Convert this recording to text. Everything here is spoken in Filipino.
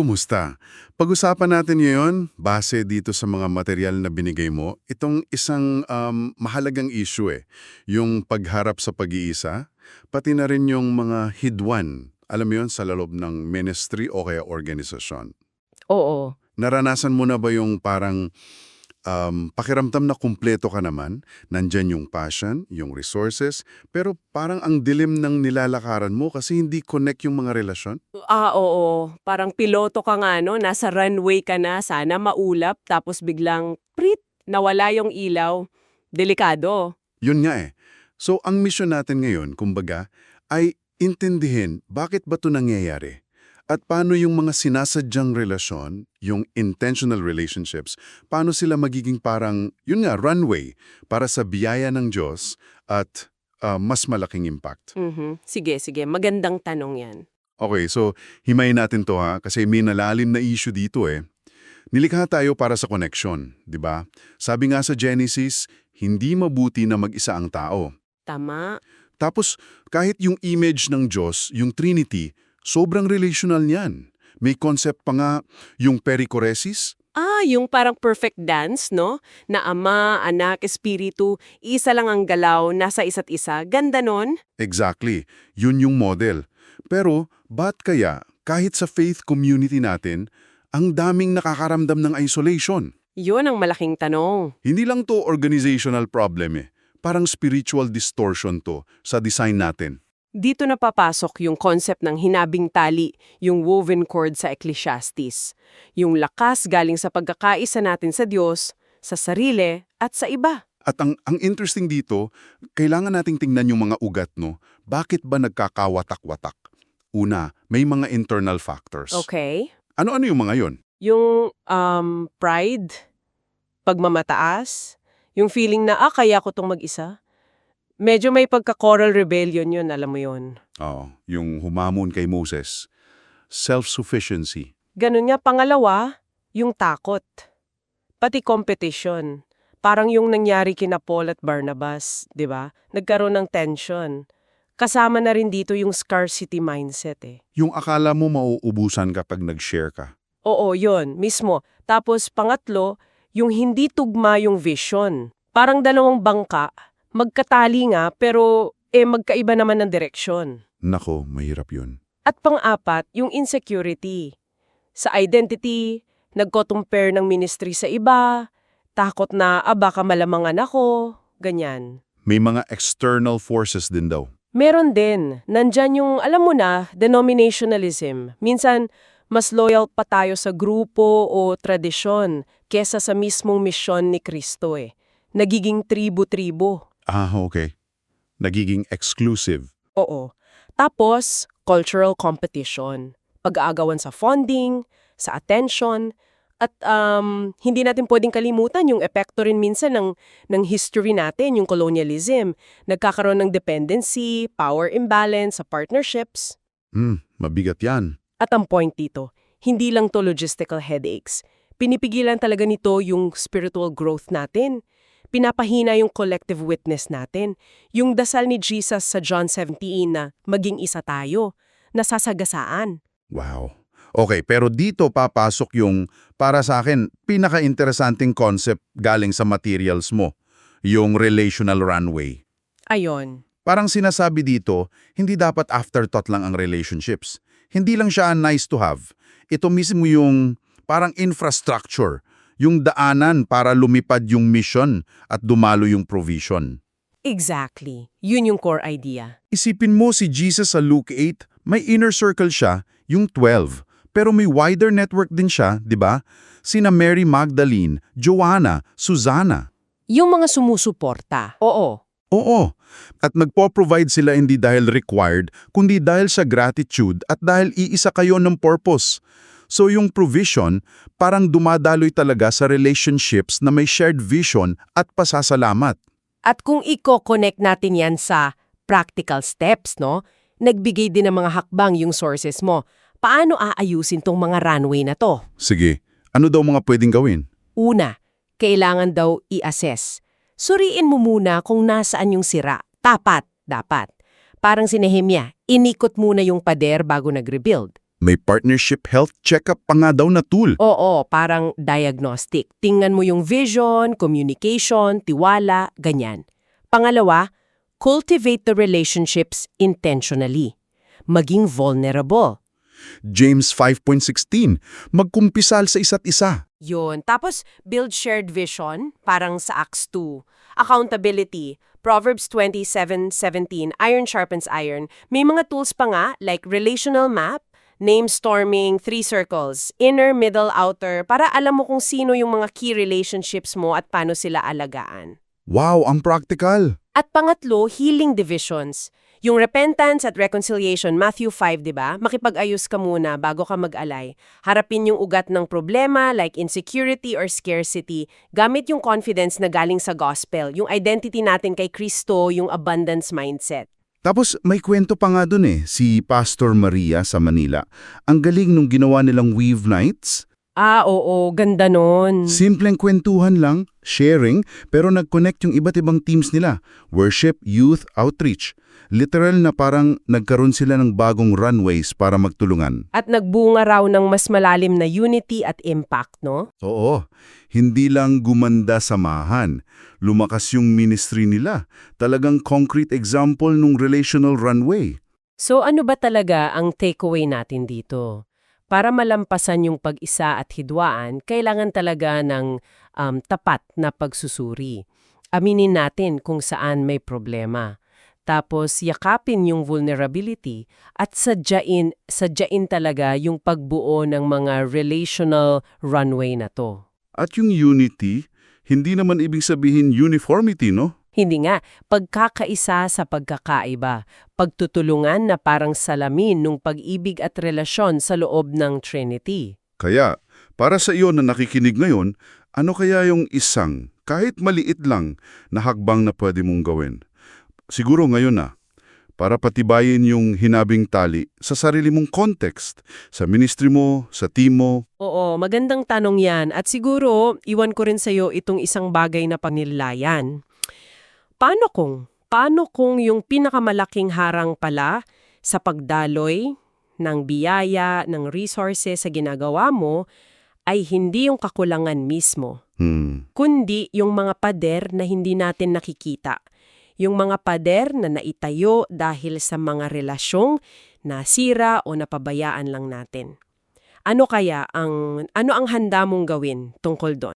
kumusta? Pag-usapan natin ngayon, base dito sa mga material na binigay mo, itong isang um, mahalagang issue eh, yung pagharap sa pag-iisa, pati na rin yung mga hidwan, alam mo yun, sa loob ng ministry o kaya organisasyon. Oo. Naranasan mo na ba yung parang um, pakiramdam na kumpleto ka naman, nandyan yung passion, yung resources, pero parang ang dilim ng nilalakaran mo kasi hindi connect yung mga relasyon? Ah, oo. Parang piloto ka nga, no? Nasa runway ka na, sana maulap, tapos biglang, prit, nawala yung ilaw. Delikado. Yun nga eh. So, ang mission natin ngayon, kumbaga, ay intindihin bakit ba ito nangyayari? At paano yung mga sinasadyang relasyon, yung intentional relationships, paano sila magiging parang, yun nga, runway para sa biyaya ng Diyos at ah, mas malaking impact. Mhm. Sige, sige. Magandang tanong yan. Okay, so himayin natin to ha, kasi may nalalim na issue dito eh. Nilikha tayo para sa connection, di ba? Sabi nga sa Genesis, hindi mabuti na mag-isa ang tao. Tama. Tapos, kahit yung image ng Diyos, yung Trinity, sobrang relational niyan. May concept pa nga yung perichoresis. Ah, yung parang perfect dance, no? Na ama, anak, espiritu, isa lang ang galaw, nasa isa't isa. Ganda nun? Exactly, yun yung model. Pero, ba't kaya, kahit sa faith community natin, ang daming nakakaramdam ng isolation? Yun ang malaking tanong. Hindi lang to organizational problem eh. Parang spiritual distortion to sa design natin. Dito na papasok yung concept ng hinabing tali, yung woven cord sa Ecclesiastes. Yung lakas galing sa pagkakaisa natin sa Diyos, sa sarili, at sa iba. At ang, ang interesting dito, kailangan nating tingnan yung mga ugat, no? Bakit ba nagkakawatak-watak? Una, may mga internal factors. Okay? Ano-ano yung mga yon? Yung um, pride, pagmamataas, yung feeling na, ah, kaya ko tong mag-isa. Medyo may pagka-coral rebellion yun, alam mo yun. Oo, yung humamon kay Moses. Self-sufficiency. Ganun nga, pangalawa, yung takot. Pati competition. Parang yung nangyari kina Paul at Barnabas, di ba? Nagkaroon ng tension. Kasama na rin dito yung scarcity mindset eh. Yung akala mo mauubusan kapag nag-share ka. Oo, yon mismo. Tapos pangatlo, yung hindi tugma yung vision. Parang dalawang bangka, magkatali nga pero eh magkaiba naman ng direksyon. Nako, mahirap yun. At pang-apat, yung insecurity. Sa identity, nagko-compare ng ministry sa iba, takot na, ah, baka malamangan ako, ganyan. May mga external forces din daw. Meron din, nandyan yung, alam mo na, denominationalism. Minsan, mas loyal pa tayo sa grupo o tradisyon kesa sa mismong misyon ni Kristo eh. Nagiging tribu-tribu. Ah, okay. Nagiging exclusive. Oo. Tapos, cultural competition. Pag-aagawan sa funding, sa attention, at um, hindi natin pwedeng kalimutan yung epekto rin minsan ng, ng history natin, yung colonialism. Nagkakaroon ng dependency, power imbalance sa partnerships. Hmm, mabigat yan. At ang point dito, hindi lang to logistical headaches. Pinipigilan talaga nito yung spiritual growth natin. Pinapahina yung collective witness natin. Yung dasal ni Jesus sa John 17 na maging isa tayo, nasasagasaan. Wow. Okay, pero dito papasok yung, para sa akin, pinaka-interesanting concept galing sa materials mo, yung relational runway. Ayon. Parang sinasabi dito, hindi dapat afterthought lang ang relationships. Hindi lang siya nice to have. Ito mismo yung parang infrastructure, yung daanan para lumipad yung mission at dumalo yung provision. Exactly. Yun yung core idea. Isipin mo si Jesus sa Luke 8, may inner circle siya, yung 12. Pero may wider network din siya, di ba? Sina Mary Magdalene, Joanna, Susanna. Yung mga sumusuporta. Oo. Oo. At nagpo-provide sila hindi dahil required, kundi dahil sa gratitude at dahil iisa kayo ng purpose. So yung provision, parang dumadaloy talaga sa relationships na may shared vision at pasasalamat. At kung i-connect natin yan sa practical steps, no? Nagbigay din ng mga hakbang yung sources mo. Paano aayusin tong mga runway na to? Sige, ano daw mga pwedeng gawin? Una, kailangan daw i-assess. Suriin mo muna kung nasaan yung sira. Tapat, dapat. Parang si Nehemia, inikot muna yung pader bago nag-rebuild. May partnership health checkup pa nga daw na tool. Oo, parang diagnostic. Tingnan mo yung vision, communication, tiwala, ganyan. Pangalawa, cultivate the relationships intentionally. Maging vulnerable. James 5.16, magkumpisal sa isa't isa. Yun. Tapos, build shared vision, parang sa Acts 2. Accountability, Proverbs 27:17, iron sharpens iron. May mga tools pa nga, like relational map, name storming, three circles, inner, middle, outer, para alam mo kung sino yung mga key relationships mo at paano sila alagaan. Wow, ang practical. At pangatlo, healing divisions. Yung repentance at reconciliation, Matthew 5, di ba? Makipag-ayos ka muna bago ka mag-alay. Harapin yung ugat ng problema like insecurity or scarcity. Gamit yung confidence na galing sa gospel, yung identity natin kay Kristo, yung abundance mindset. Tapos may kwento pa nga dun eh, si Pastor Maria sa Manila. Ang galing nung ginawa nilang Weave Nights. Ah, oo, ganda nun. Simpleng kwentuhan lang, sharing, pero nag-connect yung iba't ibang teams nila. Worship, youth, outreach. Literal na parang nagkaroon sila ng bagong runways para magtulungan. At nagbunga raw ng mas malalim na unity at impact, no? Oo, hindi lang gumanda samahan. Lumakas yung ministry nila. Talagang concrete example nung relational runway. So ano ba talaga ang takeaway natin dito? Para malampasan yung pag-isa at hidwaan, kailangan talaga ng um, tapat na pagsusuri. Aminin natin kung saan may problema. Tapos yakapin yung vulnerability at sadyain, sadyain talaga yung pagbuo ng mga relational runway na to. At yung unity, hindi naman ibig sabihin uniformity, no? Hindi nga, pagkakaisa sa pagkakaiba, pagtutulungan na parang salamin ng pag-ibig at relasyon sa loob ng Trinity. Kaya, para sa iyo na nakikinig ngayon, ano kaya yung isang, kahit maliit lang, na hakbang na pwede mong gawin? Siguro ngayon na, para patibayin yung hinabing tali sa sarili mong context, sa ministry mo, sa team mo. Oo, magandang tanong yan. At siguro, iwan ko rin sa'yo itong isang bagay na panilayan. Paano kung, paano kung yung pinakamalaking harang pala sa pagdaloy ng biyaya, ng resources sa ginagawa mo, ay hindi yung kakulangan mismo, Hmm. kundi yung mga pader na hindi natin nakikita. Yung mga pader na naitayo dahil sa mga relasyong nasira o napabayaan lang natin. Ano kaya ang ano ang handa mong gawin tungkol doon?